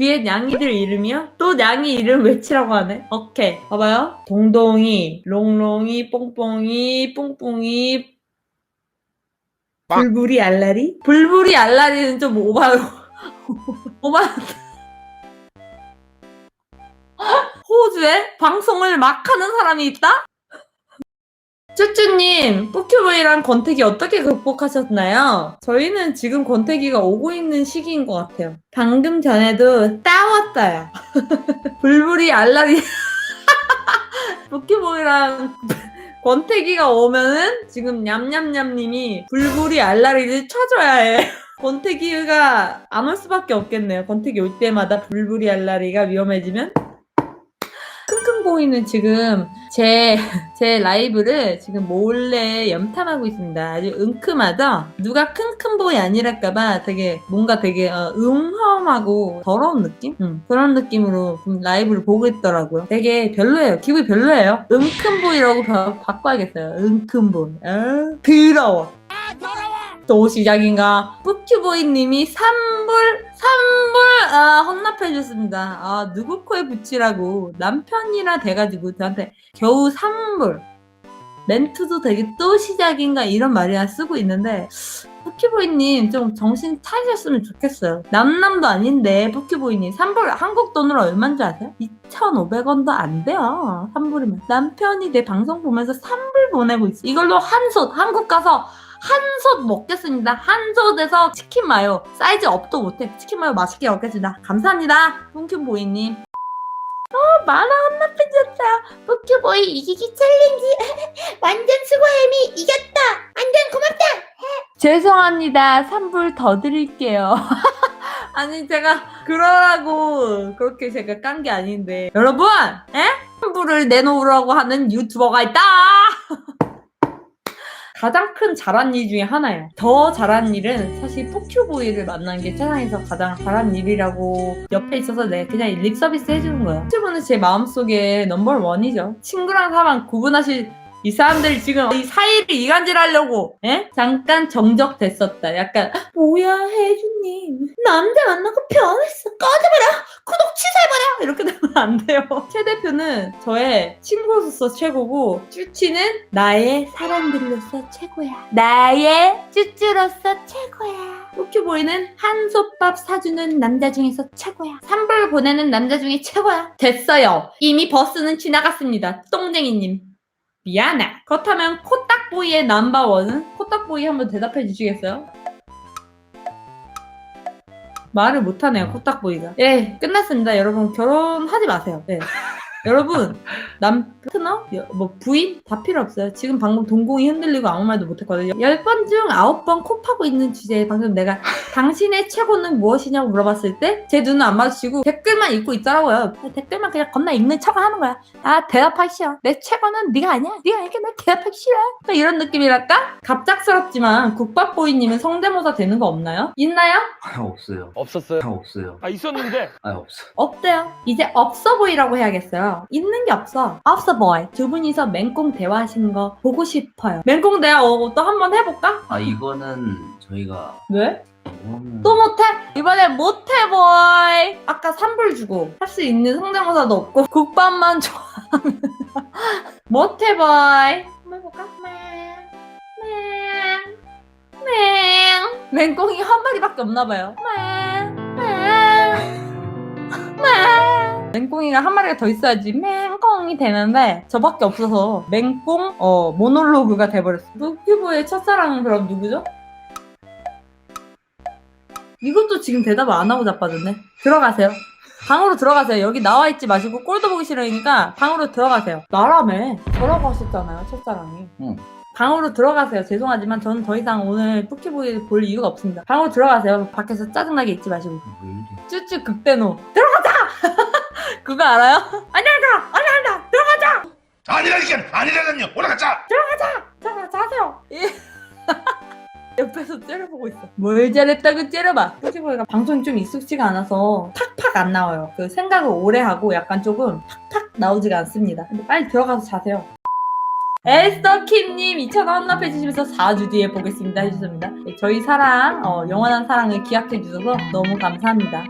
뒤에 냥이들 이름이요? 또 냥이 이름 외치라고 하네. 오케이. 봐봐요. 동동이, 롱롱이, 뽕뽕이, 뿡뿡이, 불불이 알라리? 불불이 알라리는 좀 오바요. 오바. 호주에 방송을 막 하는 사람이 있다? 쭈쭈님, 뿌큐브이랑 권태기 어떻게 극복하셨나요? 저희는 지금 권태기가 오고 있는 시기인 것 같아요. 방금 전에도 따왔어요. 불불이 알라리. 뿌큐브이랑 권태기가 오면은 지금 냠냠냠님이 불불이 알라리를 쳐줘야 해. 권태기가 안 올 수밖에 없겠네요. 권태기 올 때마다 불불이 알라리가 위험해지면 보이는 지금 제, 제 라이브를 지금 몰래 염탐하고 있습니다. 아주 은큼하죠? 누가 킁킁보이 아니랄까봐 되게 뭔가 되게 어, 음험하고 더러운 느낌? 음, 그런 느낌으로 라이브를 보고 있더라고요. 되게 별로예요. 기분이 별로예요. 은큼보이라고 바, 바꿔야겠어요. 은큼보이. 아, 더러워. 또 시작인가? 뿌큐보이님이 산불 산불 아 헌납해줬습니다. 아 누구 코에 붙이라고 남편이라 돼가지고 저한테 겨우 산불 멘트도 되게 또 시작인가 이런 말이나 쓰고 있는데 뿌큐보이님 좀 정신 차리셨으면 좋겠어요. 남남도 아닌데 뿌큐보이님 산불 한국 돈으로 얼마인 줄 아세요? 2,500원도 안 돼요. 산불이면 남편이 내 방송 보면서 산불 보내고 있어. 이걸로 한 솥 한국 가서 한솥 먹겠습니다. 한솥에서 치킨 마요. 사이즈 업도 못해. 치킨 마요 맛있게 먹겠습니다. 감사합니다. punk큐보이님. 어, 만화 혼납해줬다. punk큐보이 이기기 챌린지. 완전 수고해미 이겼다. 완전 고맙다. 죄송합니다. 산불 더 드릴게요. 아니 제가 그러라고 그렇게 제가 깐 게 아닌데 여러분 에? 산불을 내놓으라고 하는 유튜버가 있다. 가장 큰 잘한 일 중에 하나예요. 더 잘한 일은 사실 포큐보이를 만난 게 세상에서 가장 잘한 일이라고 옆에 있어서 내가 그냥 립 서비스 해주는 거예요. 포큐보는 제 마음속에 넘버 원이죠. 친구랑 사람 구분하실 이 사람들이 지금 이 사이를 이간질하려고 에? 잠깐 정적됐었다. 약간 뭐야 혜주님 남자 만나고 변했어 꺼져버려 구독 취소해버려 이렇게 되면 안 돼요. 최 대표는 저의 친구로서 최고고 쭈치는 나의 사람들로서 최고야. 나의 쭈쭈로서 최고야. 포큐보이는 한솥밥 사주는 남자 중에서 최고야. 산불 보내는 남자 중에 최고야. 됐어요. 이미 버스는 지나갔습니다. 똥쟁이님. 미안해. 그렇다면 코딱보이의 넘버원은? 코딱보이 한번 대답해 주시겠어요? 말을 못하네요, 코딱 보이가. 예, 끝났습니다. 여러분, 결혼하지 마세요. 예. 여러분, 남편어? 여- 뭐, 부인? 다 필요 없어요. 지금 방금 동공이 흔들리고 아무 말도 못했거든요. 10번 중 9번 코 파고 있는 주제에 방금 내가 당신의 최고는 무엇이냐고 물어봤을 때 제 눈은 안 마주치고 댓글만 읽고 있더라고요. 댓글만 그냥 겁나 읽는 척을 하는 거야. 아 대답하기 싫어. 내 최고는 네가 아니야. 네가 이렇게 날 대답하기 싫어. 또 이런 느낌이랄까? 갑작스럽지만 국밥보이님은 성대모사 되는 거 없나요? 있나요? 아 없어요. 없었어요. 아 없어요. 아 있었는데 아 없어. 없대요. 이제 없어 보이라고 해야겠어요. 있는 게 없어. 없어 보이. 두 분이서 맹꽁 대화하시는 거 보고 싶어요. 맹꽁 대화 어, 또 한번 해볼까? 아 이거는 저희가 왜? 또 못해? 이번엔 못해 보이. 아까 산불 주고 할 수 있는 성대모사도 없고 국밥만 좋아하는 못해 보이. 한번 해볼까? 맹, 맹, 맹. 맹꽁이 한 마리밖에 없나 봐요. 맹, 맹, 맹. 맹꽁이가 한 마리가 더 있어야지 맹꽁이 되는데 저밖에 없어서 맹꽁 어 모놀로그가 돼버렸어. 루큐브의 첫사랑은 그럼 누구죠? 이것도 지금 대답을 안 하고 자빠졌네. 들어가세요. 방으로 들어가세요. 여기 나와 있지 마시고 꼴도 보기 싫으니까 방으로 들어가세요. 나라며. 저라고 하셨잖아요, 첫사랑이. 응. 방으로 들어가세요. 죄송하지만 저는 더 이상 오늘 뿌키보이 볼 이유가 없습니다. 방으로 들어가세요. 밖에서 짜증나게 있지 마시고. 뭐 이래. 쭈쭈 극대노. 들어가자! 그거 알아요? 아니야, 아니야, 들어가자! 아니라니까 아니라니요 올라가자 자, 자세요. 예. 옆에서 째려보고 있어. 뭘 잘했다고 째려봐. 뿌키보이가 방송이 좀 익숙지가 않아서 팍팍 안 나와요. 그 생각을 오래 하고 약간 조금 팍팍 나오지가 않습니다. 근데 빨리 들어가서 자세요. 에스더킴님 2,000원 헌납해주시면서 4주 뒤에 보겠습니다 해주셨습니다. 네, 저희 사랑, 어, 영원한 사랑을 기약해주셔서 너무 감사합니다.